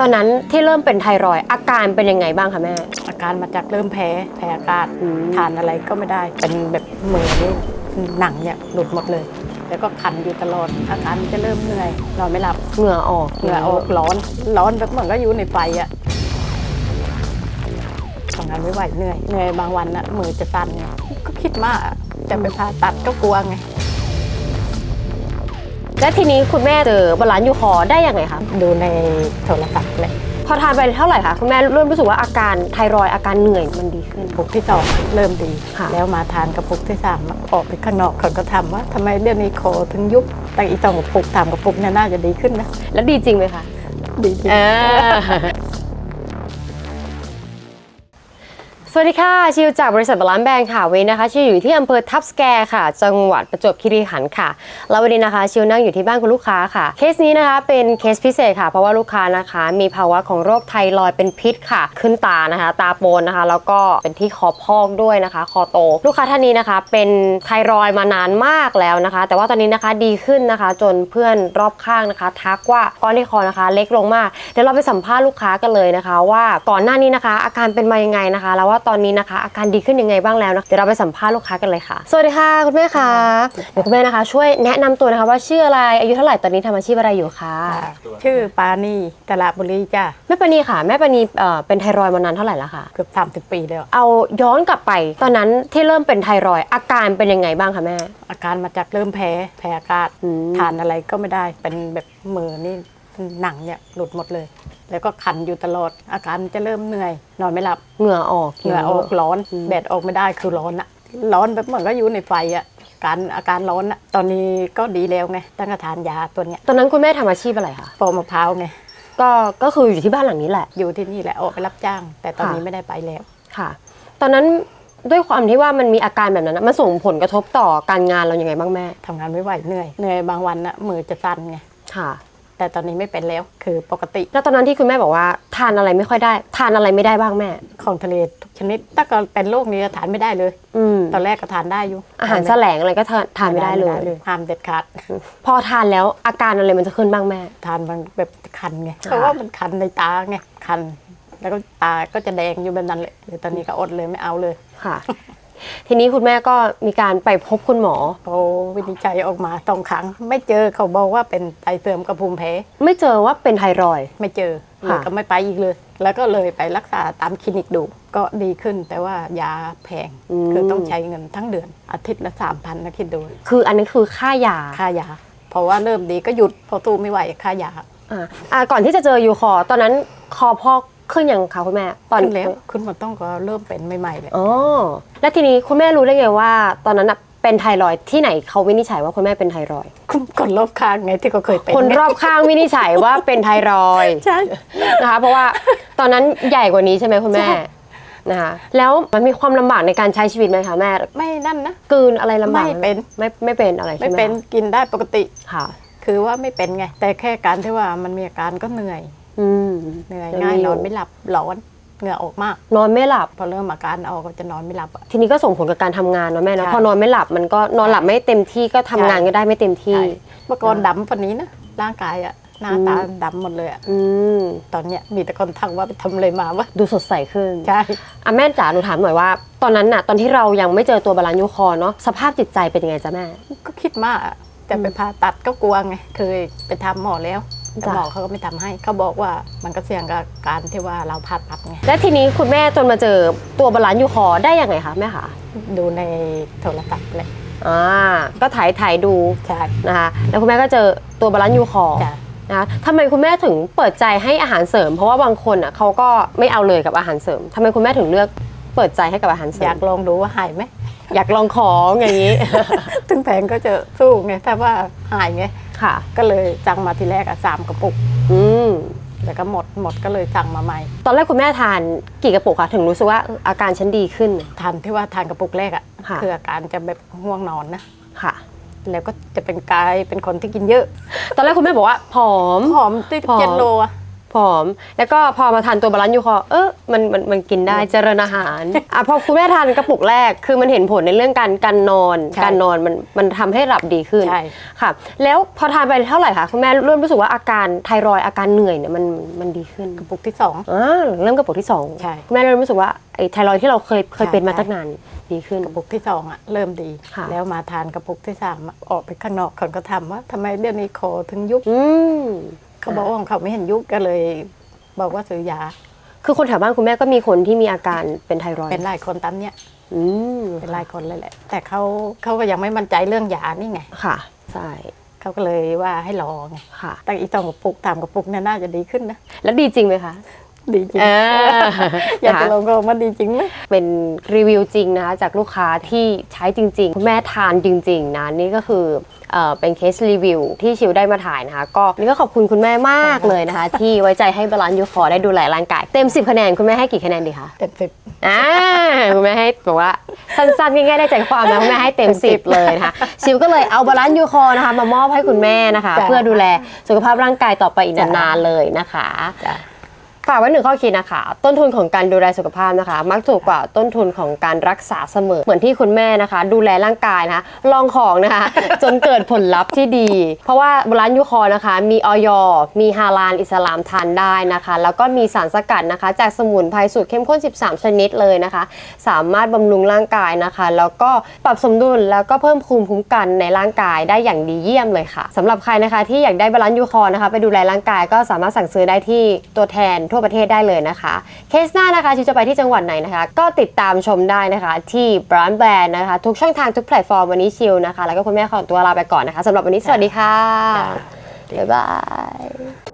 ตอนนั้นที่เริ่มเป็นไทรอยด์อาการเป็นยังไงบ้างคะแม่ อาการมาจากเริ่มแพ้แพ้อากาศอืม ทานอะไรก็ไม่ได้ เป็นแบบมือนี่หนังเนี่ยหลุดหมดเลย แล้วก็คันอยู่ตลอดอาการมันจะเริ่มเหนื่อยนอนไม่หลับเหงื่อออกเหงื่อออกร้อน ร้อนแบบเหมือนก็อยู่ในไฟอะทำงานไม่ไหวเหนื่อยเหนื่อยบางวันอะมือจะสั่นเนี่ยก็คิดมากอะจะไปผ่าตัดก็กลัวไง และทีนี้คุณแม่เจอบาลานซ์ยูคอร์ได้ยังไงคะดูในโทรศัพท์เลยพอทานไปเท่าไหร่คะคุณแม่เริ่มรู้สึกว่าอาการไทรอยด์อาการเหนื่อยมันดีขึ้น ปุกที่สองเริ่มดี ค่ะ แล้วมาทานกระปุกที่สามออกไปข้างนอกเขาก็ทำว่าทำไมเดี๋ยวนี้คอถึงยุบแต่อีกสองกระปุกทามกระปุกเนี่ยน่าจะดีขึ้นนะแล้วดีจริงไหมคะ ดีจริง เออ สวัสดีค่ะ ชิวจากบริษัทบาลานแบงค์ค่ะวันนะคะชิวอยู่ที่อำเภอทับสแกค่ะ จังหวัดประจวบคีรีขันธ์ค่ะแล้ววันนี้นะคะชิวนั่งอยู่ที่บ้านคุณลูกค้าค่ะ เคสนี้นะคะเป็นเคสพิเศษค่ะ เพราะว่าลูกค้านะคะ มีภาวะของโรคไทรอยด์เป็นพิษค่ะ ขึ้นตานะคะ ตาโปนนะคะ แล้วก็เป็นที่คอพอกด้วยนะคะ คอโต ลูกค้าท่านนี้นะคะ เป็นไทรอยด์มานานมากแล้วนะคะ แต่ว่าตอนนี้นะคะดีขึ้นนะคะ จนเพื่อนรอบข้างนะคะ ทักว่าก้อนที่คอนะคะ เล็กลงมากเดี๋ยวเราไปสัมภาษณ์ลูกค้ากันเลยนะคะ ว่าก่อนหน้านี้นะคะ อาการเป็นมายังไงนะคะ แล้วว่าตอนนี้นะคะ อาการดีขึ้นยังไงบ้างแล้วนะเดี๋ยวเราไปสัมภาษณ์ลูกค้ากันเลยค่ะ สวัสดีค่ะคุณแม่คะเดี๋ยวคุณแม่นะคะ ช่วยแนะนำตัวนะคะว่าชื่ออะไรอายุเท่าไหร่ตอนนี้ทำอาชีพอะไรอยู่คะชื่อปานีตลาดบุรีจ้าแม่ปณีค่ะ แม่ปณีเอ่อเป็นไทรอยด์มานานเท่าไหร่แล้วคะเกือบสามสิบปีแล้ว เอาย้อนกลับไป ตอนนั้นที่เริ่มเป็นไทรอยด์อาการเป็นยังไงบ้างคะแม่ อาการมาจากเริ่มแพ้แพ้อากาศอืม ทานอะไรก็ไม่ได้เป็นแบบมือนี่หนังเนี่ยหลุดหมดเลย แล้วก็คันอยู่ตลอด อาการจะเริ่มเหนื่อย นอนไม่หลับ เหงื่อออกเหงื่อออกร้อนแดดออกไม่ได้คือร้อนอะร้อนแบบเหมือนก็อยู่ในไฟอะการอาการร้อนอะตอนนี้ก็ดีแล้วไงตั้งแต่ทานยาตัวเนี้ยตอนนั้นคุณแม่ทำอาชีพอะไรคะปอกมะพร้าวไงก็ก็คืออยู่ที่บ้านหลังนี้แหละ อยู่ที่นี่แหละออกไปรับจ้าง แต่ตอนนี้ค่ะไม่ได้ไปแล้วค่ะ ตอนนั้นด้วยความที่ว่ามันมีอาการแบบนั้นนะมันส่งผลกระทบต่อการงานเรายังไงบ้างแม่ทำงานไม่ไหวเหนื่อยเหนื่อยบางวันอะมือจะสั่นไงค่ะ แต่ตอนนี้ไม่เป็นแล้วคือปกติ แล้วตอนนั้นที่คุณแม่บอกว่าทานอะไรไม่ค่อยได้ ทานอะไรไม่ได้บ้างแม่ ของทะเลทุกชนิดถ้าก็เป็นโรคนี้ทานไม่ได้เลย อืมตอนแรกก็ทานได้อยู่อาหารแสลงอะไรก็ทานทานไม่ได้เลยห้ามเด็ดขาดพอทานแล้วอาการอะไรมันจะขึ้นบ้างแม่ ทานมันแบบคันไงค่ะเพราะว่ามันคันในตาไงคัน แล้วก็ตาก็จะแดงอยู่แบบนั้นเลยเดี๋ยวตอนนี้ก็อดเลยไม่เอาเลยค่ะ ทีนี้คุณแม่ก็มีการไปพบคุณหมอพอวินิจฉัยออกมาสองครั้ง ไม่เจอเขาบอกว่าเป็นไตเสื่อมกับภูมิแพ้ไม่เจอว่าเป็นไทรอยด์ ไม่เจอเลค่ะยก็ไม่ไปอีกเลย แล้วก็เลยไปรักษาตามคลินิกดูก็ดีขึ้นแต่ว่ายาแพงคือต้องใช้เงินทั้งเดือนอาทิตย์ละสามพันนะคิดดูคืออันนี้คือค่ายาค่ายาเพราะว่าเริ่มดีก็หยุดเพอตู้ไม่ไหวค่ายา อ่าอ่าก่อนที่จะเจอยูคอร์ตอนนั้นคอพอก ขึ้นยังคะคุณแม่ตอนขึ้นแล้วขึ้นมาต้องก็เริ่มเป็นใหม่ๆเลยอ๋อแล้วทีนี้คุณแม่รู้ได้ไงว่า ตอนนั้นน่ะเป็นไทรอยด์ที่ไหนเขาวินิจฉัยว่าคุณแม่เป็นไทรอยด์คนรอบข้างไงที่เขาเคยเป็นคนรอบข้างวินิจฉัยว่าเป็นไทรอยด์ใช่นะคะเพราะว่าตอนนั้นใหญ่กว่านี้ใช่ไหมคุณแม่ใช่นะคะแล้วมันมีความลำบากในการใช้ชีวิตไหมคะแม่ ไม่นั่นนะกลืนอะไรลำบากหไม่เป็นไม่ไม่เป็นอะไรใช่ไม่ไหมเป็นกินได้ปกติค่ะ คือว่าไม่เป็นไง แต่แค่การที่ว่ามันมีอาการก็เหนื่อย อืมเหนื่อยยังง่ายมีอยู่นอนไม่หลับร้อนเหงื่อออกมาก นอนไม่หลับ พอเริ่มอาการออกก็จะนอนไม่หลับอะ ทีนี้ก็ส่งผลกับการทำงานเนาะแม่เนาะใช่พอนอนไม่หลับมันก็นอนหลับไม่เต็มที่ก็ทำงานใช่ ก็ได้ไม่เต็มที่ ใช่เมื่อก่อนดำปันนี้นะร่างกายอะหน้าตาอืมดำหมดเลยอะอืมตอนเนี้ยมีแต่คนทักว่าไปทำอะไรมาวะดูสดใสขึ้นใช่อะแม่จ๋าหนูถามหน่อยว่า ตอนนั้นน่ะ ตอนที่เรายังไม่เจอตัวบาลานซ์ยูคอร์เนาะสภาพจิตใจเป็นยังไงจ๊ะแม่ ก็คิดมากอะจะไปผ่าตัดก็กลัวไงเคยไปทำหมอแล้ว แต่จ้ะหมอเขาก็ไม่ทำให้เขาบอกว่ามันก็เสี่ยงกับการที่ว่าเราผ่าตัดไงและทีนี้คุณแม่จนมาเจอตัวบาลานซ์ยูคอร์ได้ยังไงคะแม่คะดูในโทรศัพท์เลยอ่าก็ถ่ายถ่ายดูใช่นะคะแล้วคุณแม่ก็เจอตัวบาลานซ์ยูคอร์จ้ะนะคะทำไมคุณแม่ถึงเปิดใจให้อาหารเสริม เพราะว่าบางคนอะเขาก็ไม่เอาเลยกับอาหารเสริมทำไมคุณแม่ถึงเลือกเปิดใจให้กับอาหารเสริอยามกลองดูว่าหายไหมอยากลองของอย่างนี้ ถึงแพงก็จะสู้ไงถ้าว่าหายไง ค่ะ ก็เลยสั่งมาทีแรกอะสามกระปุก อืมแล้วก็หมดหมดก็เลยสั่งมาใหม่ ตอนแรกคุณแม่ทานกี่กระปุกคะถึงรู้สึกว่าเอออาการฉันดีขึ้น ทานที่ว่าทานกระปุกแรกอะค่ะ คืออาการจะแบบง่วงนอนนะ ค่ะ แล้วก็จะเป็นกายเป็นคนที่กินเยอะตอนแรกคุณแม่บอกว่าผอมผอมติดผอม เจ็ดโลอะ ผผอม แล้วก็พอมาทานตัวบาลานซ์ยูคอร์เออมันมันมันกินได้เจริญอาหารอะพอคุณแม่ทานกระปุกแรกคือมันเห็นผลในเรื่องการการนอนใช่การนอนมันมันทำให้หลับดีขึ้นใช่ค่ะ แล้วพอทานไปเท่าไหร่คะคุณแม่เริ่มรู้สึกว่าอาการไทรอยด์อาการเหนื่อยเนี่ยมันมันดีขึ้นกระปุกที่สองอ่าเริ่มกระปุกที่สองใช่คุณแม่เริ่มรู้สึกว่าไอ้ไทรอยด์ที่เราเคยเคยใช่เป็นมาใช่ตั้งนานดีขึ้นกระปุกที่สองอะเริ่มดีค่ะแล้วมาทานกระปุกที่สามอะออกไปข้างนอกคนก็ทำว่าทำไมเดี๋ยวนี้คอถึงยุบอืม เขาบอกว่าของเขาไม่เห็นยุบก็เลย บอกว่าซื้อยาคือคนแถวบ้านคุณแม่ก็มีคนที่มีอาการเป็นไทรอยด์เป็นหลายคนตามเนี้ยอืมเป็นหลายคนเลยแหละ แต่เขาเขาก็ยังไม่มั่นใจเรื่องยานี่ไงค่ะใช่เขาก็เลยว่าให้รอไงค่ะแต่อีตองกระปุกตามกระปุกเนี่ยน่าจะดีขึ้นนะแล้วดีจริงไหมคะ ดีจริงเอออยากจะนะคะลองก็มันดีจริงไหมเป็นรีวิวจริงนะคะจากลูกค้าที่ใช้จริงๆคุณแม่ทานจริงๆนะนี่ก็คือเอ่อเป็นเคสรีวิวที่ชิวได้มาถ่ายนะคะ ก็นี่ก็ขอบคุณคุณแม่มากเลยนะคะ ที่ไว้ใจให้บาลานซ์ยูคอร์ได้ดูแลร่างกาย เต็ม 10 คะแนน คุณแม่ให้กี่คะแนนดีคะเต็มสิบอ่าคุณแม่ให้บอกว่าสั้นๆง่ายๆได้ใจความนะคุณแม่ให้เต็มเต็ม10 10 เลยนะคะชิวก็เลยเอาบาลานซ์ยูคอร์นะคะมามอบให้คุณแม่นะคะจ้ะเพื่อดูแลสุขภาพร่างกายต่อไปอีกจ้ะนานๆเลยนะคะจ้ะ ฝากไว้หนึ่งข้อคิดนะคะ ต้นทุนของการดูแลสุขภาพนะคะ มักถูกกว่าต้นทุนของการรักษาเสมอ เหมือนที่คุณแม่นะคะ ดูแลร่างกายนะคะลองของนะคะ จนเกิดผลลัพธ์ที่ดี เพราะว่าร้านยูคอนะคะ มีออยมีฮาลาลอิสลามทานได้นะคะ แล้วก็มีสารสกัดนะคะ จากสมุนไพรสูตรเข้มข้น 13 ชนิดเลยนะคะ สามารถบำรุงร่างกายนะคะ แล้วก็ปรับสมดุลแล้วก็เพิ่มภูมิคุ้มกันในร่างกายได้อย่างดีเยี่ยมเลยค่ะสำหรับใครนะคะที่อยากได้บาลานซ์ยูคอร์นะคะ ไปดูแลร่างกายก็สามารถสั่งซื้อได้ที่ตัวแทนทั่วประเทศได้เลยนะคะเคสหน้านะคะชิวจะไปที่จังหวัดไหนนะคะ ก็ติดตามชมได้นะคะ ที่บรานด์แบรนด์นะคะ ทุกช่องทางทุกแพลตฟอร์มวันนี้ชิวนะคะ แล้วก็คุณแม่ขอตัวลาไปก่อนนะคะสำหรับวันนี้สวัสดีค่ะจ้ะบ๊ายบาย